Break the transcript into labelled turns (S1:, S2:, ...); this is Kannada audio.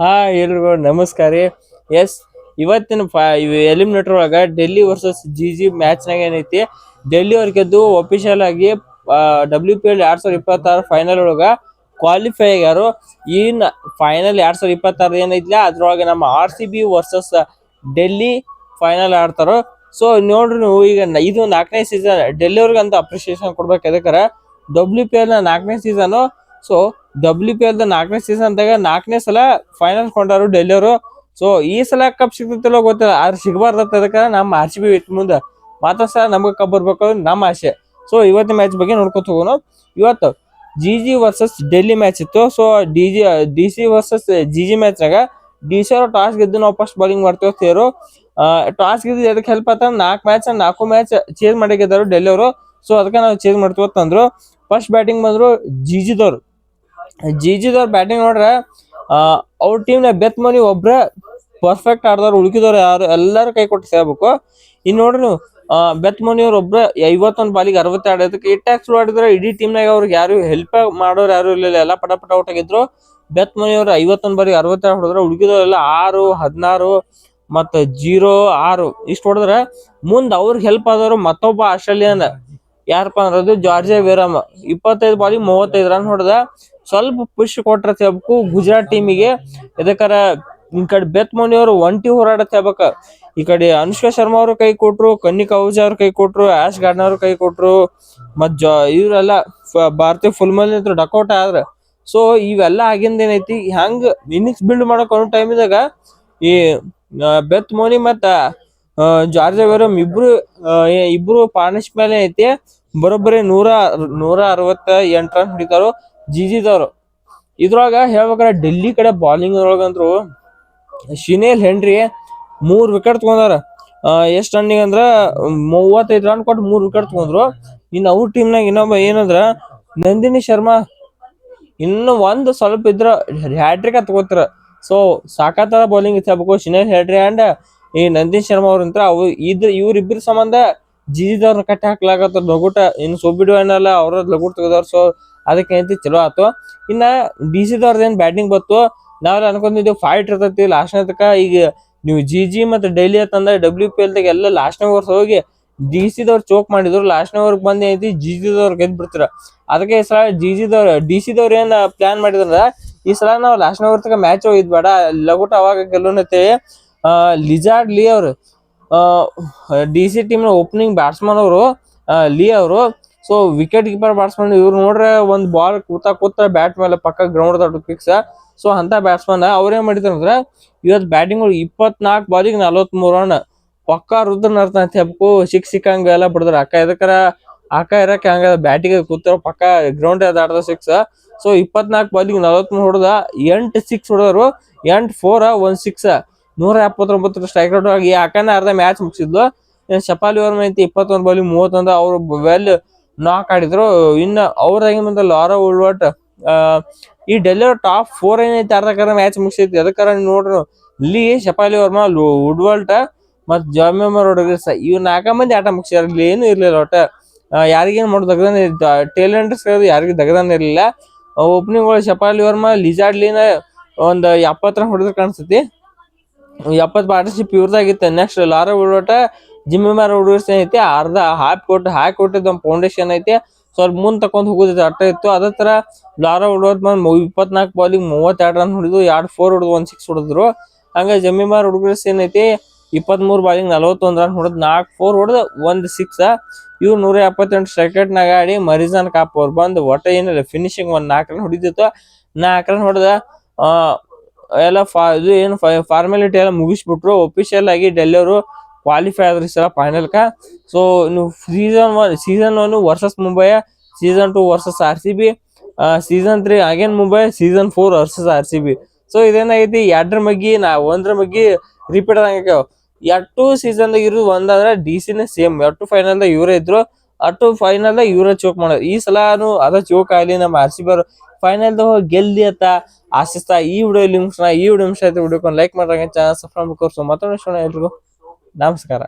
S1: ಹಾ ಎಲ್ರಿಗೂ ನಮಸ್ಕಾರ. ರೀ ಎಸ್, ಇವತ್ತಿನ ಎಲಿಮಿನೇಟರ್ ಒಳಗ Delhi versus G G match ನಾಗ ಏನೈತಿ? ಡೆಲ್ಲಿ ಅವ್ರ ಗೆದ್ದು ಆಗಿ ಡಬ್ಲ್ಯೂ ಪಿ ಎಲ್ ಎರಡ್ ಸಾವಿರದ ಇಪ್ಪತ್ತಾರು ಫೈನಲ್ ಒಳಗ ಕ್ವಾಲಿಫೈ ಆಗ್ಯಾರು. ಈ ಫೈನಲ್ ಎರಡ್ ಸಾವಿರದ ಇಪ್ಪತ್ತಾರು ಏನೈತಿಲ್ಲ ಅದ್ರೊಳಗೆ ನಮ್ಮ R C B versus Delhi final ಆಡ್ತಾರೋ. So ನೋಡ್ರಿ ನೀವು, ಈಗ ಇದು ನಾಲ್ಕನೇ ಸೀಸನ್ ಡೆಲ್ಲಿ ಅವ್ರಿಗೆ ಅಂತ ಅಪ್ರಿಷಿಯೇಷನ್ ಕೊಡ್ಬೇಕು ಎದಕ್ಕಾರ? ಡಬ್ಲ್ಯೂ ಪಿ ಎಲ್ ನಾಲ್ಕನೇ season so W P L the ನಾಲ್ಕನೇ ಸೀಸನ್ ದಾಗ ನಾಲ್ಕನೇ ಸಲ ಫೈನಲ್ ಕೊಂಡಾರು ಡೆಲ್ಲಿ ಅವರು ಸೊ ಈ ಸಲ ಕಪ್ ಸಿಗ್ತಿಲ್ಲ ಗೊತ್ತಿಲ್ಲ, ಆದ್ರೆ ಸಿಗಬಾರ್ದತ್ತ ಅದಕ್ಕೆ ನಮ್ಮ ಆರ್ ಸಿ ಬಿ ಇತ್ತು ಮುಂದೆ. ಮಾತ್ರ ಸಲ ನಮ್ಗೆ ಕಪ್ ಬರ್ಬೇಕು ನಮ್ಮ ಆಸೆ. ಸೊ ಇವತ್ತಿನ ಮ್ಯಾಚ್ ಬಗ್ಗೆ ನೋಡ್ಕೊತ ಹೋಗೋಣ. ಇವತ್ತು G G versus Delhi match ಇತ್ತು. So D G D C versus G G ಮ್ಯಾಚ್ನಾಗ D C ಅವರು ಟಾಸ್ ಗೆದ್ದು ನಾವು ಫಸ್ಟ್ ಬೌಲಿಂಗ್ ಮಾಡ್ತೇವೆ ಸೇರು ಟಾಸ್ ಗೆದ್ದು ಎದಕ್ಕೆ ಹೆಲ್ಪ್ ಆತ ನಾಲ್ಕು ಮ್ಯಾಚ್ ನಾಲ್ಕು ಮ್ಯಾಚ್ ಚೇಂಜ್ ಮಾಡಿ ಡೆಲ್ಲಿ ಅವರು ಸೊ ಅದಕ್ಕೆ ನಾವು ಚೇಂಜ್ ಮಾಡ್ತೀವಿ ಅಂತಂದ್ರು ಫಸ್ಟ್ ಬ್ಯಾಟಿಂಗ್ ಬಂದ್ರು ಜಿ ಜಿದವ್ರು ಜಿ ಬ್ಯಾಟಿಂಗ್ ನೋಡ್ರ ಅವ್ರ ಟೀಮ್ನ ಬೆತ್ ಮನಿ ಒಬ್ರ ಪರ್ಫೆಕ್ಟ್ ಆಡ್ದವ್ರು ಉಳ್ಕಿದವ್ರು ಯಾರು, ಎಲ್ಲಾರು ಕೈ ಕೊಟ್ಟು ಸೇರ್ಬೇಕು. ಇನ್ ನೋಡ್ರಿ ನೀವು ಬೆತ್ ಮನಿ ಅವ್ರ ಒಬ್ರ ಐವತ್ತೊಂದ್ ಬಾಲಿಗೆ ಅರವತ್ತೆರಡು ಅದಕ್ಕೆ ಇಟ್ಟಾಕ್ ಶುರು ಆಡಿದ್ರೆ ಇಡೀ ಟೀಮ್ ನಾಗ ಅವ್ರಿಗೆ ಯಾರು ಹೆಲ್ಪ್ ಮಾಡೋರು ಯಾರು ಇರ್ಲಿಲ್ಲ, ಎಲ್ಲ ಪಟ ಪಟ ಔಟ್ ಆಗಿದ್ರು. ಬೆತ್ ಮನಿಯವ್ರು ಐವತ್ತೊಂದು ಬಾಲಿಗೆ ಅರವತ್ತೆರಡು ಹೊಡೆದ್ರೆ ಎಲ್ಲ ಆರು, ಹದಿನಾರು ಮತ್ತ ಜೀರೋ, ಆರು. ಇಷ್ಟು ಹೊಡೆದ್ರೆ ಮುಂದೆ ಅವ್ರಿಗೆ ಹೆಲ್ಪ್ ಆದವರು ಮತ್ತೊಬ್ಬ ಆಸ್ಟ್ರೇಲಿಯನ್. ಯಾರಪ್ಪ ಅಂದ್ರೆ ಜಾರ್ಜಿಯಾ ವಿರಾಮ ಇಪ್ಪತ್ತೈದು ಬಾಲಿಗೆ ಮೂವತ್ತೈದು ರನ್ ಹೊಡೆದ ಸ್ವಲ್ಪ ಪುಷ್ ಕೊಟ್ರ ತೆಬಕು ಗುಜರಾತ್ ಟೀಮಿಗೆ ಇದಕ್ಕಾರ ಈ ಕಡೆ ಬೆತ್ ಮೋನಿ ಅವರು ಒಂಟಿ ಹೋರಾಡತ್ ತೆಬಕ. ಈ ಕಡೆ ಅನುಷ್ಕಾ ಶರ್ಮಾ ಅವರು ಕೈ ಕೊಟ್ರು, ಕನ್ನಿಕಾ ಅಹುಜಾ ಅವ್ರ ಕೈ ಕೊಟ್ರು, ಆಶ್ ಗಾರ್ಡ್ನ ಅವ್ರ ಕೈ ಕೊಟ್ರು, ಮತ್ ಜಾ ಇವರೆಲ್ಲ ಭಾರತೀಯ ಫುಲ್ ಮಲ್ ನಿಂತರು ಡಕೌಟ್ ಆದ್ರ. ಸೊ ಇವೆಲ್ಲ ಆಗಿಂದ ಏನೈತಿ ಹೆಂಗ್ ಇನ್ನಿಂಗ್ಸ್ ಬಿಲ್ಡ್ ಮಾಡಕ್ ಅನ್ನೋ ಟೈಮಿದಾಗ ಈ ಬೆತ್ ಮೋನಿ ಮತ್ತ ಜಾರ್ಜ್ ವಿರಮ್ ಇಬ್ರು ಇಬ್ರು ಪಾರ್ಟ್ನರ್ಶಿಪ್ ಮೇಲೆ ಐತಿ. ಬರೋಬ್ಬರಿ ನೂರ ನೂರ ಅರವತ್ತ ಎಂಟು ರನ್ ಹೊಡಿತಾರು ಜಿಜಿದವ್ರು. ಇದ್ರೊಳಗ ಹೇಳ್ಬೇಕಾರ ಡೆಲ್ಲಿ ಕಡೆ ಬಾಲಿಂಗ್ ಒಳಗಂದ್ರು ಶಿನೇಲ್ ಹೆನ್ರಿ ಮೂರ್ ವಿಕೆಟ್ ತಗೊಂಡಾರ ಎಷ್ಟ್ ರನ್ನಿಗೆ ಅಂದ್ರ ಮೂವತ್ತೈದು ರನ್ ಕೊಟ್ಟು ಮೂರ್ ವಿಕೆಟ್ ತಗೊಂಡ್ರು. ಇನ್ನು ಅವ್ರ ಟೀಮ್ನಾಗ ಇನ್ನೊಬ್ಬ ಏನಂದ್ರ ನಂದಿನಿ ಶರ್ಮಾ. ಇನ್ನು ಒಂದ್ ಸ್ವಲ್ಪ ಇದ್ರ ಹ್ಯಾಟ್ರಿಕ್ ತಗೋತಾರ. ಸೊ ಸಾಕಾತರ ಬೌಲಿಂಗ್ ಇತ್ತು ಶಿನೇಲ್ ಹೆಡ್ರಿ ಅಂಡ್ ಈ ನಂದಿನಿ ಶರ್ಮಾ ಅವ್ರಂತ್ರ ಅವು ಇದ್ರ ಇವ್ರಿಬ್ರ ಸಂಬಂಧ ಜಿಜಿದವ್ರನ್ನ ಕಟ್ಟಿ ಹಾಕ್ಲಾಗತ್ತ ಲಗುಟ ಇನ್ನು ಬಿಡುವ ಏನಲ್ಲ ಅವ್ರ ಲಗುಟ್ ತೆಗೆದವ್ರ ಸೊ ಅದಕ್ಕೆ ಏನೈತಿ ಚಲೋ ಆತು. ಇನ್ನ ಡಿ ಸಿ ಏನ್ ಬ್ಯಾಟಿಂಗ್ ಬತ್ತು ನಾವೆಲ್ಲ ಅನ್ಕೊಂಡಿದ್ದೀವಿ ಫೈಟ್ ಇರ್ತೈತಿ ಲಾಸ್ಟ್ನೇ ತನಕ ಈಗ ನೀವು ಜಿ ಜಿ ಮತ್ತೆ ಡೈಲಿ ಅಂತಂದ್ರೆ ಡಬ್ಲ್ಯೂ ಪಿ ಎಲ್ ಎಲ್ಲ ಲಾಸ್ಟ್ನೇ ವರ್ಷ ಹೋಗಿ ಡಿ ಸಿ ದವ್ರು ಚೋಕ್ ಮಾಡಿದ್ರು ಲಾಸ್ಟ್ನೇ ವರ್ಗ್ ಬಂದ್ ಏನೈತಿ ಜಿ ಜಿ ಗೆದ್ದು ಗೆದ್ ಬಿಡ್ತಾರ. ಅದಕ್ಕೆ ಈ ಸಲ ಜಿ ಜಿ ದವ್ರು ಡಿ ಸಿ ದವ್ರು ಏನ್ ಪ್ಲಾನ್ ಮಾಡಿದ್ರ ಈ ಸಲ ನಾವು ಲಾಸ್ಟ್ನೇ ವರ್ಗ ತಕ ಮ್ಯಾಚ್ ಹೋಗಿದ್ ಬೇಡ, ಲಗುಟ ಅವಾಗ ಗೆಲ್ಲೋನತ್ತೇಳಿ ಲಿಜಾರ್ಡ್ ಲೀ ಅವರು ಡಿ ಸಿ ಟೀಮ್ನ ಓಪನಿಂಗ್ ಬ್ಯಾಟ್ಸ್ಮನ್ ಅವರು ಲೀ ಅವರು. ಸೊ ವಿಕೆಟ್ ಕೀಪರ್ ಬ್ಯಾಟ್ಸ್ಮನ್ ಇವ್ರು ನೋಡ್ರೆ ಒಂದ್ ಬಾಲ್ ಕೂತ ಕೂತ ಬ್ಯಾಟ್ ಮೇಲೆ ಪಕ್ಕ ಗ್ರೌಂಡ್ ದೊಡ್ಡ ಫಿಕ್ಸ್ ಸೊ ಅಂತ ಬ್ಯಾಟ್ಸ್ಮನ್ ಅವ್ರೇನ್ ಮಾಡಿದ್ರು ಅಂದ್ರೆ ಇವತ್ತು ಬ್ಯಾಟಿಂಗ್ ಇಪ್ಪತ್ನಾಲ್ಕು ಬಾಲಿಗೆ ನಲವತ್ಮೂರು ರನ್ ಪಕ್ಕ ರುದ್ರ ನರ್ತ ಅಂತ ಹೇಳ್ಬೇಕು ಸಿಕ್ ಸಿಕ್ಕಂಗ ಎಲ್ಲ ಬಿಡಿದ್ರು. ಅಕ್ಕ ಇದಕ್ಕರ ಅಕ್ಕ ಇರಕ್ಕೆ ಹಂಗ ಬ್ಯಾಟಿಗೆ ಕೂತಾರ, ಪಕ್ಕ ಗ್ರೌಂಡ್ ಆಡ್ದ ಸಿಕ್ಸ್ ಸೊ ಇಪ್ಪತ್ನಾಲ್ಕು ಬಾಲಿಗೆ ನಲವತ್ಮೂರು ಹೊಡೆದ, ಎಂಟು ಸಿಕ್ಸ್ ಹೊಡೆದ್ರು. ಎಂಟ್ ಫೋರ್ ಒಂದ್ ಸಿಕ್ಸ್ ನೂರ ಎಪ್ಪತ್ತೊಂಬತ್ತು ಸ್ಟ್ರೈಕ್ ರೌಟ್ ಆಗಿ ಯಾಕಂದ್ರೆ ಅರ್ಧ ಮ್ಯಾಚ್ ಮುಗಿಸಿದ್ಲು. ಇನ್ನು ಶಪಾಲಿ ವರ್ಮ ಐತಿ ಇಪ್ಪತ್ತೊಂದು ಬಾಲಿ ಮೂವತ್ತೊಂದು ಅವ್ರು ವೆಲ್ ನಾಕ್ ಆಡಿದ್ರು. ಇನ್ನ ಅವ್ರಾಗಿ ಬಂದ ಲಾರ ಉಳ್ವಟ್ ಆ, ಈ ಡೆಲ್ಲಿ ಟಾಪ್ ಫೋರ್ ಏನೈತಿ ಅರ್ಧಕರ ಮ್ಯಾಚ್ ಮುಗಿಸೈತಿ ಅದಕ್ಕಾರ ನೋಡ್ರಿ ಇಲ್ಲಿ ಶಪಾಲಿ ವರ್ಮ ಉಡ್ವಲ್ಟ ಮತ್ತು ಜಾಮಿಯಮ್ಮ ರೋಡ್ರಿಗಸ್ ಇವ್ ನಾಲ್ಕ ಮಂದಿ ಆಟ ಮುಗಿಸ್ಯಾರ. ಇಲ್ಲಿ ಏನು ಇರ್ಲಿಲ್ಲ ಒಟ್ಟ. ಯಾರಿಗೇನ್ ಮಾಡೋದು ಟೇಲೆಂಟರ್ಸ್ ಯಾರಿಗೂ ದಗದಾನ ಇರಲಿಲ್ಲ. ಓಪನಿಂಗ್ ಒಳಗೆ ಶಪಾಲಿ ವರ್ಮ ಲಿಜಾಡ್ಲಿನ ಒಂದು ಒಂದ್ ಎಪ್ಪತ್ತು ರನ್ ಹೊಡೆದ್ರೆ ಕಾಣಿಸ್ತೈತಿ ಎಪ್ಪತ್ ಪಾರ್ಟ್ನರ್ಶಿಪ್ ಇವ್ರದಾಗಿತ್ತು ನೆಕ್ಸ್ಟ್ ಲಾರ ಉಡೋಟ ಜಿಮ್ಮಿ ಮಾರ ಹುಡುಗರ್ಸ್ ಐತಿ ಅರ್ಧ ಹಾಕಿ ಕೊಟ್ಟು ಹಾಕಿ ಕೊಟ್ಟಿದ್ದ ಒಂದು ಫೌಂಡೇಶನ್ ಐತಿ. ಸ್ವಲ್ಪ ಮುಂದೆ ತಕೊಂಡ್ ಹೋಗೋದಿತ್ತು, ಅಟ್ಟ ಇತ್ತು. ಅದೇ ತರ ಲಾರ ಉಳ್ಳೋಟ್ ಬಂದು ಇಪ್ಪತ್ನಾಲ್ಕು ಬಾಲಿಗೆ ಮೂವತ್ತೆರಡು ರನ್ ಹೊಡಿದು, ಎರಡು ಫೋರ್ ಹೊಡೆದು, ಒಂದು ಸಿಕ್ಸ್ ಹೊಡೆದ್ರು. ಹಂಗ ಜಮ್ಮಿ ಮಾರ ಹುಡುಗರ್ಸ್ ಏನೈತಿ, ಇಪ್ಪತ್ಮೂರು ಬಾಲಿಗೆ ನಲವತ್ತೊಂದ್ ರನ್ ಹೊಡೆದು, ನಾಲ್ಕು ಫೋರ್ ಹೊಡೆದು, ಒಂದು ಸಿಕ್ಸ್ ಇವ್ರು ನೂರ ಎಪ್ಪತ್ತೆಂಟು ಸೆಕೆಂಡ್ ನಾಗ ಆಡಿ ಮರಿಜಾನ್ ಕಾಪ್ ಅವ್ರು ಬಂದು ಒಟ್ಟ ಏನಿಲ್ಲ ಫಿನಿಶಿಂಗ್ ಒಂದು ನಾಲ್ಕು ರನ್ ಹೊಡಿದಿತ್ತು ನಾಲ್ಕು ರನ್ ಹೊಡೆದ ಎಲ್ಲ ಫಾ, ಇದು ಏನು ಫಾರ್ಮಾಲಿಟಿ ಎಲ್ಲ ಮುಗಿಸ್ಬಿಟ್ರು. ಒಫಿಷಿಯಲ್ ಆಗಿ ಡೆಲ್ಲಿ ಅವರು ಕ್ವಾಲಿಫೈ ಆದ್ರಿ ಸಲ ಫೈನಲ್ ಕ. ಸೊ ನೀವು season one season one versus Mumbai season two versus R C B season three again Mumbai season four versus R C B so ಇದೇನಾಗೈತಿ? ಎರಡ್ರ ಮಗ್ಗಿ ನಾ ಒಂದ್ರ ಮಗ್ಗಿ ರಿಪೀಟ್ ಆದಂಗೆ ಎಷ್ಟು ಸೀಸನ್ ದಾಗ ಇರೋದು ಒಂದಾದ್ರೆ ಡಿ ಸಿನೇ ಸೇಮ್ ಎರಡು ಫೈನಲ್ ದಾಗ ಇವರೇ ಇದ್ರು. ಅಟ್ಟು ಫೈನಲ್ ಇವರೇ ಚೋಕ್ ಮಾಡೋದು ಈ ಸಲಾನು ಅದ ಚೋಕ್ ಆಗ್ಲಿ, ನಮ್ಮ ಆರ್ ಸಿ ಬಿ ಫೈನಲ್ ಗೆಲ್ಲಿ ಅಂತ ಆಶಿಸ್ತಾ ಈ ವಿಡಿಯೋ ಲಿಂಕ್ಸ್ ಈ ವಿಡಿಯೋ ನಿಮಿಷ ಆಯ್ತು ವಿಡಿಯೋಕೊಂಡು ಲೈಕ್ ಮಾಡ್ರಂಗೆ ಚಾನಲ್ ಸಬ್ಸ್ಕ್ರೈಬ್ ಮಾಡ್ಕೋರ್ಸು. ಮತ್ತೊಂದು ಎಲ್ರಿಗೂ. ನಮಸ್ಕಾರ.